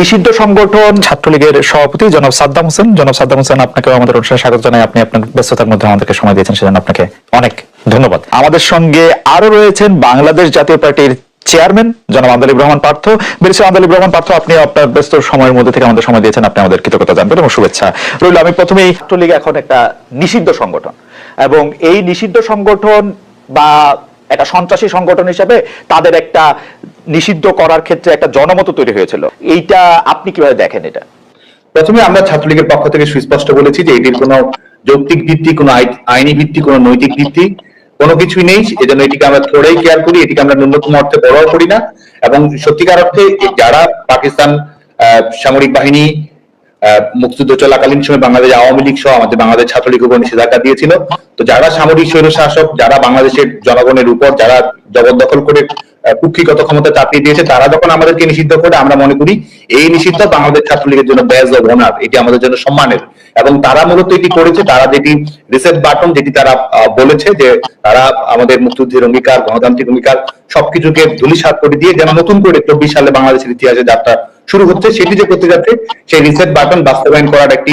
নিষিদ্ধ সংগঠন ছাত্রলীগের সভাপতি জনাব সাদ্দাম হোসেন। জনাব সাদ্দাম হোসেন আপনাকে আমাদের অনুষ্ঠানে স্বাগত জানাই। আপনি আপনার ব্যস্ততার মধ্যে আমাদেরকে সময় দিয়েছেন, সেজন্য আপনাকে অনেক ধন্যবাদ। আমাদের সঙ্গে আরও রয়েছেন বাংলাদেশ জাতীয় পার্টির চেয়ারম্যান জনাব আন্দলিব রহমান পার্থ। বেরিসা আন্দলিব রহমান পার্থ, আপনি আপনার ব্যস্ত সময়ের মধ্যে থেকে আমাদের সময় দিয়েছেন, আপনি আমাদের কৃতজ্ঞতা জানবেন এবং শুভেচ্ছা রইল। আমি প্রথমেই ছাত্রলীগ এখন একটা নিষিদ্ধ সংগঠন এবং এই নিষিদ্ধ সংগঠন বা একটা সন্ত্রাসী সংগঠন হিসেবে তাদের একটা নিষিদ্ধ করার ক্ষেত্রে একটা জনমত তৈরি হয়েছিল। এইটা আপনি কীভাবে দেখেন এটা? প্রথমে আমরা ছাত্রলীগের পক্ষ থেকে সুস্পষ্ট বলেছি যে এটির কোনো যৌক্তিক ভিত্তি, কোনো আইনি ভিত্তি, কোনো নৈতিক ভিত্তি, কোনো কিছুই নেই। এজন্য এটিকে আমরা থোড়াই কেয়ার করি, এটিকে আমরা ন্যূনতম অর্থে বড়ও করি না। এবং সত্যিকার অর্থে যারা পাকিস্তান সামরিক বাহিনী মুক্তিযুদ্ধ চলাকালীন সময় বাংলাদেশ আওয়ামী লীগ সহ আমাদের বাংলাদেশ ছাত্রলীগ উপর নিষেধাজ্ঞা দিয়েছিল, তো যারা সামরিক স্বৈর শাসক, যারা বাংলাদেশের জনগণের উপর, যারা জবরদখল করে কুক্ষিগত ক্ষমতা চাপিয়ে দিয়েছে। তারা যখন আমাদেরকে নিষিদ্ধ করে, আমরা মনে করি এই নিষিদ্ধ বাংলাদেশ ছাত্রলীগের জন্য ব্যাজ অব অনার এটি আমাদের জন্য সম্মানের। এবং তারা মূলত এটি করেছে, তারা যেটি রিসেট বাটন যেটি তারা বলেছে যে তারা আমাদের মুক্তিযুদ্ধের অঙ্গীকার, গণতান্ত্রিক অঙ্গীকার, সবকিছুকে ধুলিসাৎ করে দিয়ে যেন নতুন করে চব্বিশ সালে বাংলাদেশের ইতিহাসে যাত্রা শুরু হচ্ছে। সেটি যে করতে যাচ্ছে সেই রিসেট বাটন বাস্তবায়ন করার একটি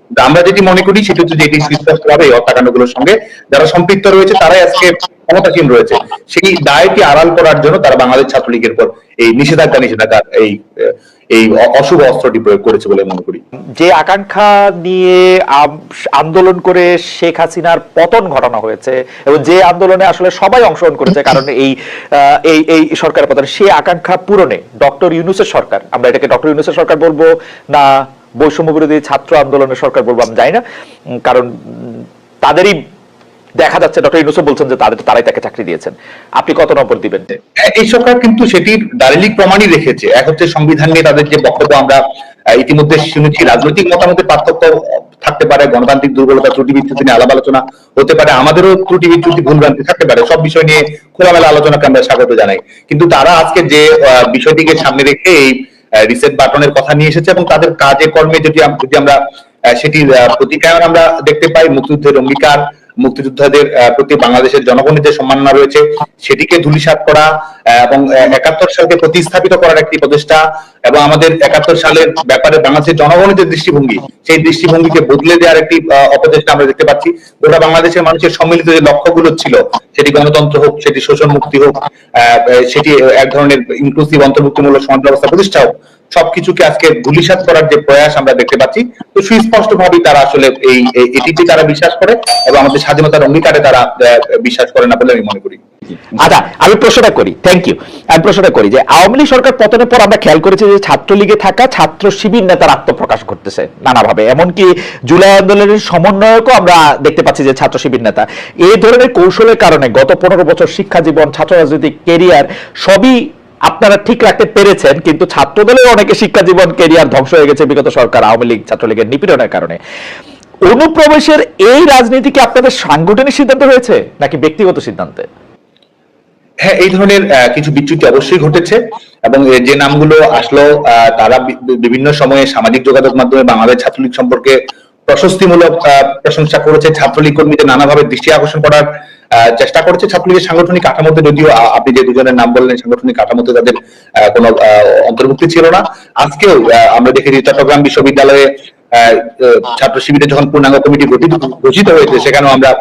আমরা যেটি মনে করি সেটি হচ্ছে যে এটি সুস্পষ্টভাবে এই হত্যাকাণ্ডগুলোর সঙ্গে। যারা সম্পৃক্ত রয়েছে, তারাই আজকে ক্ষমতাসীন রয়েছে। সেই দায়টি আড়াল করার জন্য তারা বাংলাদেশ ছাত্রলীগের পর এই নিষেধাজ্ঞা নিষেধাজ্ঞা এই এই অশুভ অস্ত্রটি প্রয়োগ করেছে বলে মনে করি। যে আকাঙ্ক্ষা নিয়ে আন্দোলন করে শেখ হাসিনার পতন ঘটানো হয়েছে এবং যে আন্দোলনে আসলে সবাই অংশগ্রহণ করেছে, কারণ এই এই এই সরকারের পতন সেই আকাঙ্ক্ষা পূরণে ডক্টর ইউনুসের সরকার, আমরা এটাকে ডক্টর ইউনুসের সরকার বলব না বৈষম্য বিরোধী ছাত্র আন্দোলনের সরকার বলব, আমি জানি না কারণ তাদেরই দেখা যাচ্ছে, ডক্টর ইউনুসও বলছেন যে তাদের, তারাই তাকে চাকরি দিয়েছেন। আপনি কত নম্বর দিবেন? এই সরকার কিন্তু সেটির দারিলিক প্রমাণই রেখেছে। এক হচ্ছে সংবিধান নিয়ে তাদের যে বক্তব্য আমরা ইতিমধ্যে শুনেছি, রাজনৈতিক মতামতের পার্থক্য থাকতে পারে, গণতান্ত্রিক দুর্বলতা ত্রুটি বিচ্যুতি নিয়ে আলাপ আলোচনা হতে পারে, আমাদেরও ত্রুটি বিচ্যুতি ভুলভ্রান্তি থাকতে পারে, সব বিষয় নিয়ে খোলামেলা আলোচনাকে আমরা স্বাগত জানাই। কিন্তু তারা আজকে যে বিষয়টিকে সামনে রেখে এই রিসেট বাটনের কথা নিয়ে এসেছে এবং তাদের কাজে কর্মে যদি যদি আমরা সেটির আহ, প্রতিকায়ন আমরা দেখতে পাই মুক্তিযুদ্ধের অঙ্গীকার মুক্তিযোদ্ধাদের প্রতি বাংলাদেশের জনগণের যে সম্মাননা রয়েছে, সেটিকে ধুলিসাৎ করা এবং একাত্তর সালকে প্রতিস্থাপিত করার একটি প্রচেষ্টা এবং আমাদের একাত্তর সালের ব্যাপারে বাংলাদেশের জনগণের যে দৃষ্টিভঙ্গি, সেই দৃষ্টিভঙ্গিকে বদলে দেওয়ার একটি অপচেষ্টা আমরা দেখতে পাচ্ছি। গোটা বাংলাদেশের মানুষের সম্মিলিত যে লক্ষ্যগুলো ছিল, সেটি গণতন্ত্র হোক, সেটি শোষণ মুক্তি হোক সেটি এক ধরনের ইনক্লুসিভ অন্তর্ভুক্তিমূলক সমাজ ব্যবস্থা প্রতিষ্ঠা হোক সবকিছুকে আজকে ধুলিসাৎ করার যে প্রয়াস আমরা দেখতে পাচ্ছি, তো সুস্পষ্ট ভাবেই তারা আসলে এই- এটিতে তারা বিশ্বাস করে এবং আমাদের স্বাধীনতার অঙ্গীকারে তারা বিশ্বাস করে না বলে আমি মনে করি। আচ্ছা আমি প্রশ্নটা করি থ্যাংক ইউ আমি প্রশ্নটা করি যে, আওয়ামী লীগ সরকার পতনের পর আমরা খেয়াল করেছি যে ছাত্রলীগে থাকা ছাত্র শিবির নেতার আত্মপ্রকাশ করতেছে নানাভাবে। এমনকি জুলাই আন্দোলনের সমন্বয়কও আমরা দেখতে পাচ্ছি যে ছাত্র শিবির নেতা। এই ধরনের কৌশলের কারণে গত পনেরো বছর শিক্ষা জীবন, ছাত্র রাজনৈতিক কেরিয়ার সবই আপনারা ঠিক রাখতে পেরেছেন, কিন্তু ছাত্রদলের অনেকে শিক্ষা জীবন কেরিয়ার ধ্বংস হয়ে গেছে, বিগত সরকার, আওয়ামী লীগ, ছাত্রলীগের নিপীড়নের কারণে। অনুপ্রবেশের এই রাজনীতি কি আপনাদের সাংগঠনিক সিদ্ধান্ত হয়েছে, নাকি ব্যক্তিগত সিদ্ধান্তে? হ্যাঁ এই ধরনের কিছু বিচ্যুতি অবশ্যই ঘটেছে, এবং যে নামগুলো আসলো তারা বিভিন্ন সময়ে সামাজিক যোগাযোগ মাধ্যমে বাংলাদেশ ছাত্রলীগ সম্পর্কে প্রশস্তিমূলক প্রশংসা করেছে। ছাত্রলীগ কর্মীদের নানাভাবে দৃষ্টি আকর্ষণ করার চেষ্টা করেছে ছাত্রলীগের সাংগঠনিক কাঠামোতে, যদিও আপনি যে দুজনের নাম বললেন, সাংগঠনিক কাঠামোতে তাদের কোনো অন্তর্ভুক্তি ছিল না। আজকেও আমরা দেখেছি চট্টগ্রাম বিশ্ববিদ্যালয়ে ছাত্র শিবিরের যখন পূর্ণাঙ্গ কমিটি গঠিত হয়েছে, সেখানেও আমরা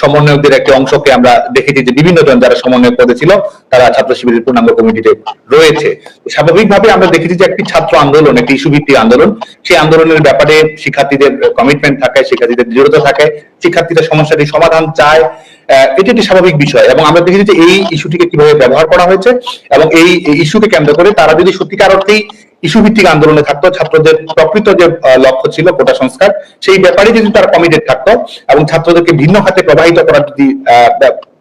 সমন্বয়কদের একটি অংশকে আমরা দেখেছি যে বিভিন্ন জন যারা সমন্বয়ক পদে ছিল, তারা ছাত্র শিবিরের পূর্ণাঙ্গ কমিটিতে রয়েছে। স্বাভাবিকভাবে আমরা দেখেছি যে একটি ছাত্র আন্দোলন, একটি ইস্যু ভিত্তিক আন্দোলন, সেই আন্দোলনের ব্যাপারে শিক্ষার্থীদের কমিটমেন্ট থাকে, শিক্ষার্থীদের দৃঢ়তা থাকে শিক্ষার্থীরা সমস্যাটি সমাধান চায় এটি একটি স্বাভাবিক বিষয় এবং আমরা দেখেছি যে এই ইস্যুটিকে কীভাবে ব্যবহার করা হয়েছে এবং এই ইস্যুকে কেন্দ্র করে তারা যদি সত্যিকার অর্থেই ইস্যু ভিত্তিক আন্দোলনে থাকতো, ছাত্রদের প্রকৃত যে লক্ষ্য ছিল কোটা সংস্কার, সেই ব্যাপারে যদি তারা কমিটেড থাকতো এবং ছাত্রদেরকে ভিন্ন খাতে প্রবাহিত করার যদি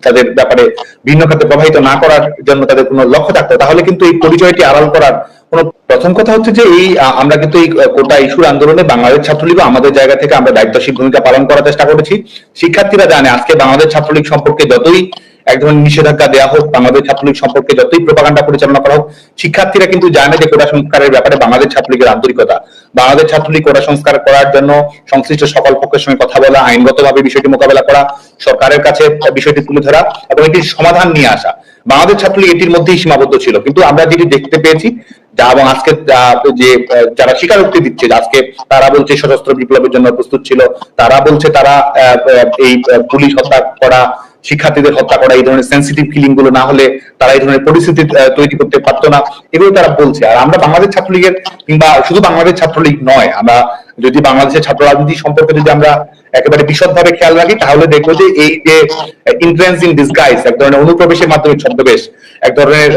তাদের ব্যাপারে ভিন্ন খাতে প্রবাহিত না করার জন্য তাদের কোনো লক্ষ্য থাকতো, তাহলে কিন্তু এই পরিচয়টি আড়াল করার কোন প্রথম কথা হচ্ছে যে এই আমরা কিন্তু এই কোটা ইস্যুর আন্দোলনে বাংলাদেশ ছাত্রলীগ আমাদের জায়গা থেকে আমরা দায়িত্বশীল ভূমিকা পালন করার চেষ্টা করেছি। শিক্ষার্থীরা জানে, আজকে বাংলাদেশ ছাত্রলীগ সম্পর্কে যতই এক ধরনের নিষেধাজ্ঞা দেওয়া হোক, বাংলাদেশ ছাত্রলীগ সম্পর্কে যতই প্রপাগান্ডা পরিচালনা করা হোক, শিক্ষার্থীরা কিন্তু জানে যে কোটা সংস্কারের ব্যাপারে বাংলাদেশ ছাত্রলীগের আন্তরিকতা। বাংলাদেশ ছাত্রলীগ কোটা সংস্কার করার জন্য সংশ্লিষ্ট সকল পক্ষের সঙ্গে কথা বলা, আইনগতভাবে বিষয়টি মোকাবেলা করা, সরকারের কাছে বিষয়টি তুলে ধরা এবং এটির সমাধান নিয়ে আসা। বাংলাদেশ ছাত্রলীগ এটির মধ্যেই সীমাবদ্ধ ছিল। কিন্তু আমরা যেটি দেখতে পেয়েছি, যা এবং আজকে, যা- যারা স্বীকারোক্তি দিচ্ছে আজকে তারা বলছে সশস্ত্র বিপ্লবের জন্য প্রস্তুত ছিল, তারা বলছে তারা এই পুলিশ হত্যা করা শিক্ষার্থীদের হত্যা করা, এই ধরনের সেন্সিটিভ ফিলিংগুলো না হলে তারা এই ধরনের পরিস্থিতি তৈরি করতে পারতো না, এগুলো তারা বলছে। আর আমরা বাংলাদেশ ছাত্রলীগের, কিংবা শুধু বাংলাদেশ ছাত্রলীগ নয়, আমরা যদি বাংলাদেশের ছাত্র রাজনীতি সম্পর্কে যদি আমরা একেবারে বিশদভাবে খেয়াল রাখি, তাহলে দেখব যে এই যে ইনফ্লুয়েন্স ইন ডিসগাইজ এক ধরনের অনুপ্রবেশের মাধ্যমে ছদ্মবেশ, এক ধরনের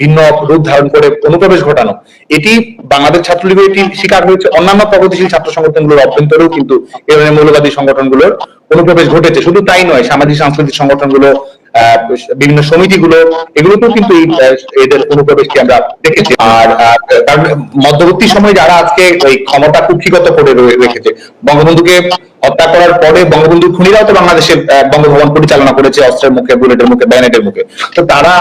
ভিন্ন রূপ ধারণ করে অনুপ্রবেশ ঘটানো, এটি বাংলাদেশ ছাত্রলীগের এটি শিকার হয়েছে। অন্যান্য প্রগতিশীল ছাত্র সংগঠনগুলোর অভ্যন্তরেও কিন্তু এ ধরনের মৌলবাদী সংগঠনগুলোর অনুপ্রবেশ ঘটেছে। শুধু তাই নয়, সামাজিক সাংস্কৃতিক সংগঠনগুলো বিভিন্ন সমিতিগুলো, এগুলোতেও কিন্তু এদের অনুপ্রবেশকে আমরা দেখেছি। আর কারণ মধ্যবর্তী সময়ে যারা আজকে ওই ক্ষমতা কুক্ষিগত করে রেখেছে, বঙ্গবন্ধুকে হত্যা করার পরে বঙ্গবন্ধু খুনিরাও তো বাংলাদেশে বঙ্গভবন পরিচালনা করেছে অস্ত্রের মুখে, বুলেটের মুখে ব্যানেটের মুখে। তো তারা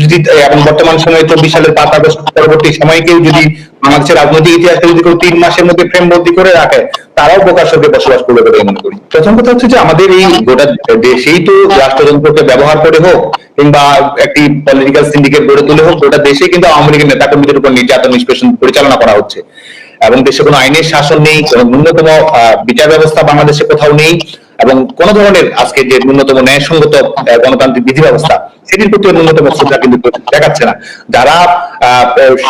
যদি এবং বর্তমান সময়ে চব্বিশ সালের পাঁচ আগস্ট পরবর্তী সময়কেও যদি বাংলাদেশের রাজনৈতিক ইতিহাসকে যদি কেউ তিন মাসের মধ্যে ফ্রেম বন্দি করে রাখে, তারাও প্রকাশ্যকে বসবাস করবে বলে মনে করি। প্রথম কথা হচ্ছে যে আমাদের এই গোটা দেশেই তো রাষ্ট্রযন্ত্রকে ব্যবহার করে হোক কিংবা একটি পলিটিক্যাল সিন্ডিকেট গড়ে তুলে হোক, গোটা দেশে কিন্তু আওয়ামী লীগের নেতা কর্মীদের উপর নির্যাতন, নিষ্পেষণ পরিচালনা করা হচ্ছে। এবং দেশে কোনো আইনের শাসন নেই, কোনো ন্যূনতম বিচার ব্যবস্থা বাংলাদেশে কোথাও নেই। এবং কোন ধরনের আজকে যে ন্যূনতম ন্যায়সঙ্গত গণতান্ত্রিক বিধি ব্যবস্থা, সেটির প্রতি ন্যূনতম শ্রদ্ধা কিন্তু দেখাচ্ছে না। যারা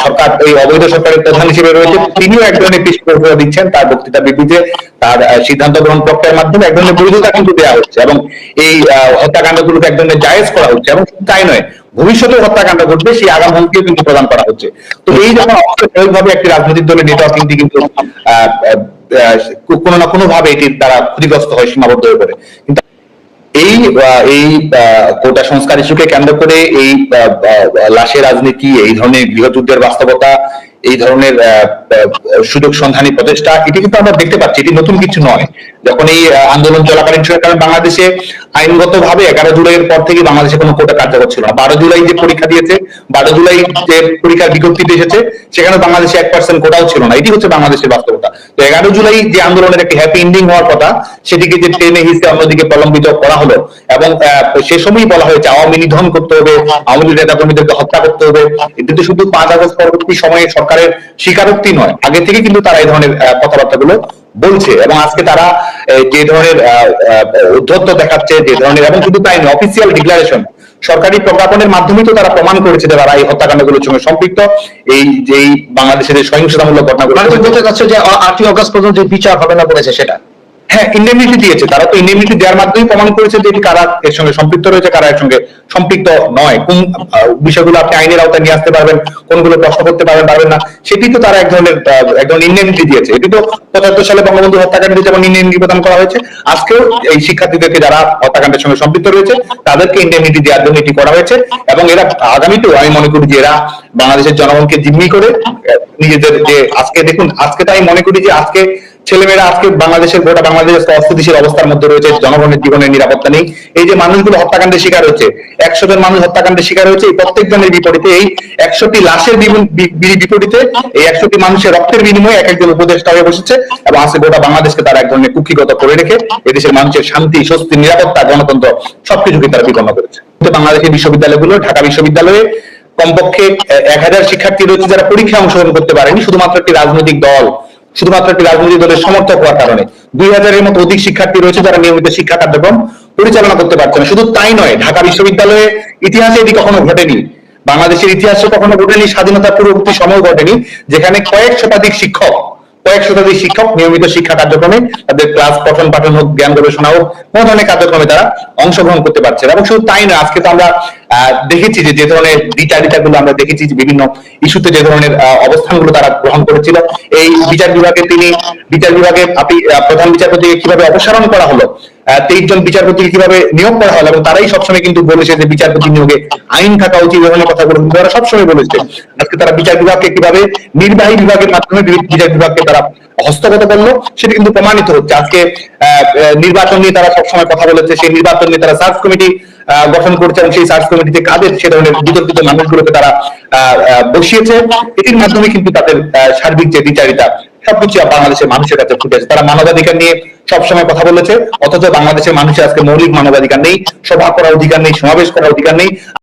সরকার, এই অবৈধ সরকারের প্রধান হিসেবে রয়েছে, তিনিও এক ধরনের পিছিয়ে দিচ্ছেন তার বক্তৃতা বিবৃতিতে তার সিদ্ধান্ত গ্রহণ প্রক্রিয়ার মাধ্যমে এক ধরনের বিরোধিতা কিন্তু দেওয়া হচ্ছে এবং এই হত্যাকাণ্ডগুলোকে এক ধরনের জায়েজ করা হচ্ছে এবং তাই নয় ভবিষ্যতে হত্যাকাণ্ড ঘটবে সেই আগাম হুমকিও কিন্তু প্রদান করা হচ্ছে। তো এই যখন অস্ত্রভাবে একটি রাজনৈতিক দলের নেটওয়ার্কিং কিন্তু আহ, কোনো না কোনো ভাবে এটির দ্বারা ক্ষতিগ্রস্ত হয় সীমাবদ্ধ হয়ে পড়ে। কিন্তু এই এই কোটা সংস্কার ইস্যুকে কেন্দ্র করে এই লাশের রাজনীতি এই ধরনের গৃহযুদ্ধের বাস্তবতা এই ধরনের সুযোগ সন্ধানী প্রচেষ্টা, এটি কিন্তু আমরা দেখতে পাচ্ছি, এটি নতুন কিছু নয়। যখন এই আন্দোলন চলাকালীন সময় কারণ বাংলাদেশে আইনগত ভাবে এগারো জুলাইয়ের পর থেকে বাংলাদেশে কোনো কোটা কার্যকর ছিল না। বারো জুলাই যে পরীক্ষা দিয়েছে, বারো জুলাই যে পরীক্ষার বিজ্ঞপ্তিতে এসেছে সেখানে বাংলাদেশে এক পার্সেন্ট কোটাও ছিল না। এটি হচ্ছে বাংলাদেশের বাস্তবতা। তো এগারো জুলাই যে আন্দোলনের একটি হ্যাপি এন্ডিং হওয়ার কথা, সেটিকে যে টেনে হিসেবে অন্যদিকে প্রলম্বিত করা হলো, এবং সে সময়ই বলা হয়েছে, আওয়ামী নিধন করতে হবে, আওয়ামী নেতা কর্মীদেরকে হত্যা করতে হবে। এটি শুধু পাঁচ আগস্ট পরবর্তী সময়ে সরকারের স্বীকারোক্তি নয়। আগে থেকে কিন্তু তারা এই ধরনের কথাবার্তা কথাবার্তাগুলো বলছে এবং আজকে তারা যে ধরনের উদ্ধত্ত দেখাচ্ছে যে ধরনের এবং শুধু তাই নয় অফিসিয়াল ডিক্লারেশন সরকারি প্রজ্ঞাপনের মাধ্যমে তো তারা প্রমাণ করেছে যে তারা এই হত্যাকাণ্ডগুলোর সঙ্গে সম্পৃক্ত। এই যে বাংলাদেশের সহিংসতামূলক ঘটনাগুলো মানে বলতে চাচ্ছ যে আটই অগস্ট পর্যন্ত যে বিচার হবে না বলেছে সেটা? হ্যাঁ ইন্ডেমনিটি দিয়েছে। তারা তো ইন্ডেমনিটি দেওয়ার মাধ্যমেই প্রমাণ করেছে যে কারা এর সঙ্গে সম্পৃক্ত রয়েছে, কারা এর সঙ্গে সম্পৃক্ত নয়। কোন বিষয়গুলো আপনি আইনের আওতায় নিয়ে আসতে পারবেন, কোনগুলো প্রশ্ন করতে পারবেন পারবেন না। সেটি তো তারা এক ধরনের এক ধরনের ইন্ডেমনিটি দিয়েছে। এটি তো পঁচাত্তর সালে বঙ্গবন্ধু হত্যাকাণ্ডে যেমন ইন্ডেমনিটি প্রদান করা হয়েছে, আজকেও এই শিক্ষার্থীদেরকে যারা হত্যাকাণ্ডের সঙ্গে সম্পৃক্ত রয়েছে, তাদেরকে ইন্ডেমনিটি দেওয়ার জন্য এটি করা হয়েছে এবং এরা আগামীতেও আমি মনে করি যে এরা বাংলাদেশের জনগণকে জিম্মি করে নিজেদের যে আজকে দেখুন, আজকে তাই মনে করি যে আজকে ছেলেমেয়েরা আজকে বাংলাদেশের গোটা বাংলাদেশ আজকে অস্থিতিশীল অবস্থার মধ্যে রয়েছে, জনগণের জীবনের নিরাপত্তা নেই। এই যে মানুষগুলো হত্যাকাণ্ডের শিকার হচ্ছে, একশো জন মানুষ হত্যাকাণ্ডের শিকার হয়েছে, এই প্রত্যেকজনের বিপরীতে, এই একশোটি লাশের বিপরীতে, এই একশোটি মানুষের রক্তের বিনিময়ে এক একজন উপদেষ্টা হয়ে বসেছে এবং আজকে গোটা বাংলাদেশকে তারা এক ধরনের কুক্ষিগত করে রেখে এদেশের মানুষের শান্তি, স্বস্তি, নিরাপত্তা, গণতন্ত্র সবকিছুকে তারা বিপন্ন করেছে। বাংলাদেশের বিশ্ববিদ্যালয়গুলো, ঢাকা বিশ্ববিদ্যালয়ে কমপক্ষে এক হাজার শিক্ষার্থী রয়েছে যারা পরীক্ষায় অংশগ্রহণ করতে পারেনি, শুধুমাত্র একটি রাজনৈতিক দল শুধুমাত্র একটি রাজনৈতিক দলের সমর্থক হওয়ার কারণে। দুই হাজারের মতো অধিক শিক্ষার্থী রয়েছে যারা নিয়মিত শিক্ষা কার্যক্রম পরিচালনা করতে পারছে না। শুধু তাই নয়, ঢাকা বিশ্ববিদ্যালয়ে ইতিহাসে এটি কখনো ঘটেনি। বাংলাদেশের ইতিহাসে কখনো ঘটেনি, স্বাধীনতা পূর্ববর্তী সময় ঘটেনি, যেখানে কয়েক শতাধিক শিক্ষক, কয়েক শতাধিক শিক্ষক নিয়মিত শিক্ষা কার্যক্রমে তাদের ক্লাস পঠন পাঠন হোক, জ্ঞান গবেষণা হোক, কোন ধরনের কার্যক্রমে তারা অংশগ্রহণ করতে পারছে এবং শুধু তাই না আজকে তো আমরা দেখেছি যে যে ধরনের বিচারিতা গুলো আমরা দেখেছি যে বিভিন্ন ইস্যুতে যে ধরনের অবস্থানগুলো তারা গ্রহণ করেছিল। এই বিচার বিভাগে তিনি, বিচার বিভাগে আপনি প্রধান বিচারপতিকে কীভাবে অপসারণ করা হলো তেইশ জন বিচারপতিকে কীভাবে নিয়োগ করা হলো, এবং তারাই সবসময় কিন্তু বলেছে যে বিচারপতি নিয়োগে আইন থাকা উচিত ধরনের কথাগুলো কিন্তু তারা সবসময় বলেছে, আজকে তারা বিচার বিভাগকে কীভাবে, নির্বাহী বিভাগের মাধ্যমে বিচার বিভাগকে তারা হস্তগত করল, সেটা কিন্তু প্রমাণিত হচ্ছে। আজকে নির্বাচন নিয়ে তারা সবসময় কথা বলেছে, সেই নির্বাচন নিয়ে তারা সার্চ কমিটি গঠন করছে এবং সেই সার্চ কমিটিতে কাদের সে ধরনের বিতর্কিত মানুষগুলোকে তারা বসিয়েছে। এটির মাধ্যমে কিন্তু তাদের সার্বিক যে বিচারিতা, সবকিছু বাংলাদেশের মানুষের কাছে ফুটেছে তারা মানবাধিকার নিয়ে সবসময় কথা বলেছে, অথচ বাংলাদেশের মানুষের আজকে মৌলিক মানবাধিকার নেই, সভা করার অধিকার নেই, সমাবেশ করার অধিকার নেই।